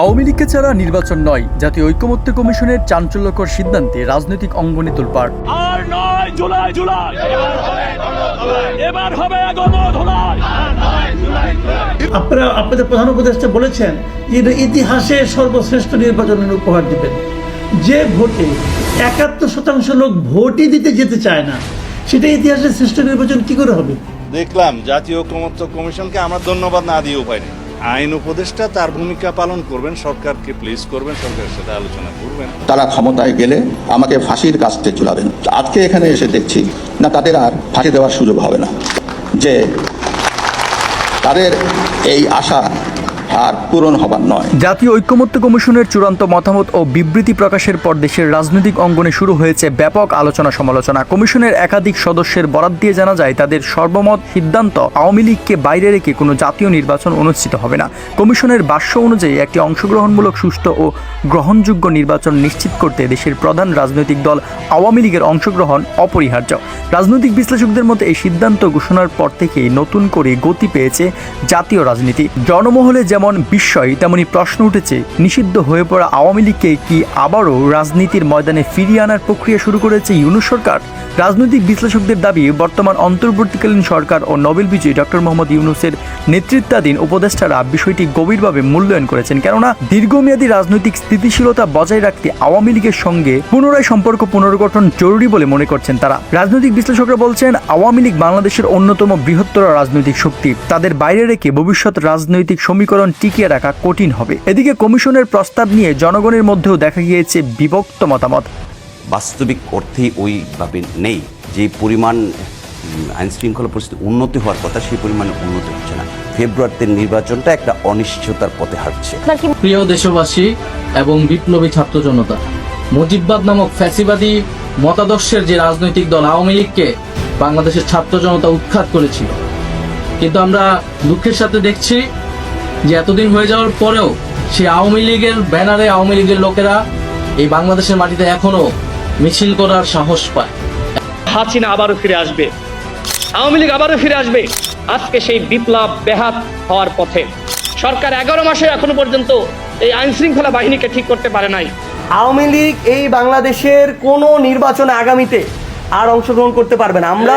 আওয়ামী লীগকে ছাড়া নির্বাচন নয়। জাতীয় ঐক্যমত্য কমিশনের চাঞ্চল্যকর সিদ্ধান্তে রাজনৈতিক অঙ্গনে তোলপাড়। আর নয় জুলাই জুলাই। এবার হবে আপনারা আপনাদের প্রধান উপদেষ্টা বলেছেন ইতিহাসে সর্বশ্রেষ্ঠ নির্বাচনের উপহার দিবেন। যে ভোটে একাত্তর শতাংশ লোক ভোটই দিতে যেতে চায় না সেটা ইতিহাসের শ্রেষ্ঠ নির্বাচন কি করে হবে? দেখলাম জাতীয় ঐক্যমত্য কমিশনকে আমরা ধন্যবাদ না দিয়ে উপায় নেই। আইন উপদেষ্টা তার ভূমিকা পালন করবেন, সরকারকে প্লিজ করবেন, সরকারের সাথে আলোচনা করবেন। তারা ক্ষমতায় গেলে আমাকে ফাঁসির কাছতে চুলাবেন। আজকে এখানে এসে দেখছি, না তাদের আর ফাঁসি দেওয়ার সুযোগ হবে না। যে তাদের এই আশা আর পূরণ হবার নয়। জাতীয় ঐক্যমত্য কমিশনের চূড়ান্ত মতামত ও বিবৃতি প্রকাশের পর দেশের রাজনৈতিক অঙ্গনে শুরু হয়েছে ব্যাপক আলোচনা সমালোচনা। কমিশনের একাধিক সদস্যের বরাত দিয়ে জানা যায়, তাদের সর্বমত সিদ্ধান্ত আওয়ামী লীগকে বাইরে রেখে কোনো জাতীয় নির্বাচন অনুষ্ঠিত হবে না। কমিশনের ভাষ্য অনুযায়ী একটি অংশগ্রহণমূলক, সুষ্ঠু ও গ্রহণযোগ্য নির্বাচন নিশ্চিত করতে দেশের প্রধান রাজনৈতিক দল আওয়ামী লীগের অংশগ্রহণ অপরিহার্য। রাজনৈতিক বিশ্লেষকদের মতে, এই সিদ্ধান্ত ঘোষণার পর থেকেই নতুন করে গতি পেয়েছে জাতীয় রাজনীতি। জনমহলে যেমন বিস্ময়, তেমনি প্রশ্ন উঠেছে, নিষিদ্ধ হয়ে পড়া আওয়ামী লীগকে কি আবারও রাজনীতির ময়দানে ফিরিয়ে আনার প্রক্রিয়া শুরু করেছে ইউনুস সরকার? রাজনৈতিক বিশ্লেষকদের দাবি, বর্তমান অন্তর্বর্তীকালীন সরকার ও নোবেল বিজয়ী ডক্টর মোহাম্মদ ইউনুসের নেতৃত্বাধীন উপদেষ্টারা বিষয়টি গভীরভাবে মূল্যায়ন করেছেন, কেননা দীর্ঘমেয়াদী রাজনৈতিক স্থিতিশীলতা বজায় রাখতে আওয়ামী লীগের সঙ্গে পুনরায় সম্পর্ক পুনর্গঠন জরুরি বলে মনে করছেন তারা। রাজনৈতিক বিশ্লেষকরা বলছেন, আওয়ামী লীগ বাংলাদেশের অন্যতম বৃহত্তর রাজনৈতিক শক্তি। তাদের বাইরে রেখে ভবিষ্যৎ রাজনৈতিক সমীকরণ টিকিয়ে রাখা কঠিন হবে। এদিকে কমিশনের প্রস্তাব নিয়ে জনগণের মধ্যেও দেখা গিয়েছে বিভক্ত মতামত। বাস্তবিক অর্থেই ওইভাবে নেই। যে পরিমাণ আইন শৃঙ্খলা পরিস্থিতি উন্নতি হওয়ার কথা সেই পরিমাণে উন্নতি হচ্ছে না। ফেব্রুয়ারিতে নির্বাচনটা একটা অনিশ্চয়তার পথে হাঁটছে। প্রিয় দেশবাসী এবং বিপ্লবী ছাত্র জনতা মুজিববাদ নামক ফ্যাসিবাদী মতাদর্শের যে রাজনৈতিক দল আওয়ামী লীগকে বাংলাদেশের ছাত্র জনতা উৎখাত করেছিল কিন্তু আমরা দুঃখের সাথে দেখছি যে এতদিন হয়ে যাওয়ার পরেও সেই আওয়ামী লীগের ব্যানারে আওয়ামী লীগের লোকেরা এই বাংলাদেশের মাটিতে এখনও মিছিল করার সাহস পায়। হাসিনা আবারও ফিরে আসবে। আওয়ামী লীগ আবারও ফিরে আসবে। আজকে সেই বিপ্লব বেহাত হওয়ার পথে। সরকার এগারো মাসে এখনও পর্যন্ত এই আইন শৃঙ্খলা বাহিনীকে ঠিক করতে পারে নাই। আওয়ামী লীগ এই বাংলাদেশের কোনো নির্বাচনে আগামীতে আর অংশগ্রহণ করতে পারবে না। আমরা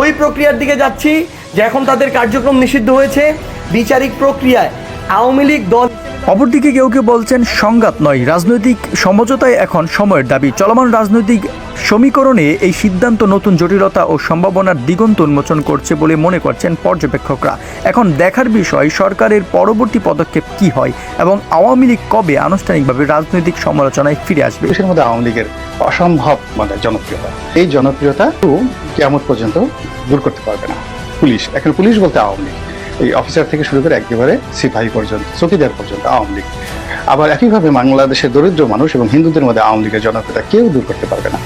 ওই প্রক্রিয়ার দিকে যাচ্ছি। যে এখন তাদের কার্যক্রম নিষিদ্ধ হয়েছে বিচারিক প্রক্রিয়ায়। আওয়ামী লীগ দল অপরদিকে কেউ কেউ বলছেন সংঘাত নয় রাজনৈতিক সমঝোতায় এখন সময়ের দাবি। চলমান রাজনৈতিক সমীকরণে এই সিদ্ধান্ত নতুন জটিলতা ও সম্ভাবনার দিগন্ত উন্মোচন করছে বলে মনে করছেন পর্যবেক্ষকরা। এখন দেখার বিষয় সরকারের পরবর্তী পদক্ষেপ কি হয় এবং আওয়ামী লীগ কবে আনুষ্ঠানিকভাবে রাজনৈতিক সমালোচনায় ফিরে আসবে? দেশের মধ্যে আওয়ামী লীগের অসম্ভব মানে জনপ্রিয়তা। এই জনপ্রিয়তা কেমন পর্যন্ত দূর করতে পারবে না। পুলিশ। এখন পুলিশ বলতে আওয়ামী লীগ। এই অফিসার থেকে শুরু করে একেবারে সিপাহী পর্যন্ত চকিদার পর্যন্ত আওয়ামী লীগ। আবার একইভাবে বাংলাদেশের দরিদ্র মানুষ এবং হিন্দুদের মধ্যে আওয়ামী লীগের জনপ্রিয়তা কেউ দূর করতে পারবে না।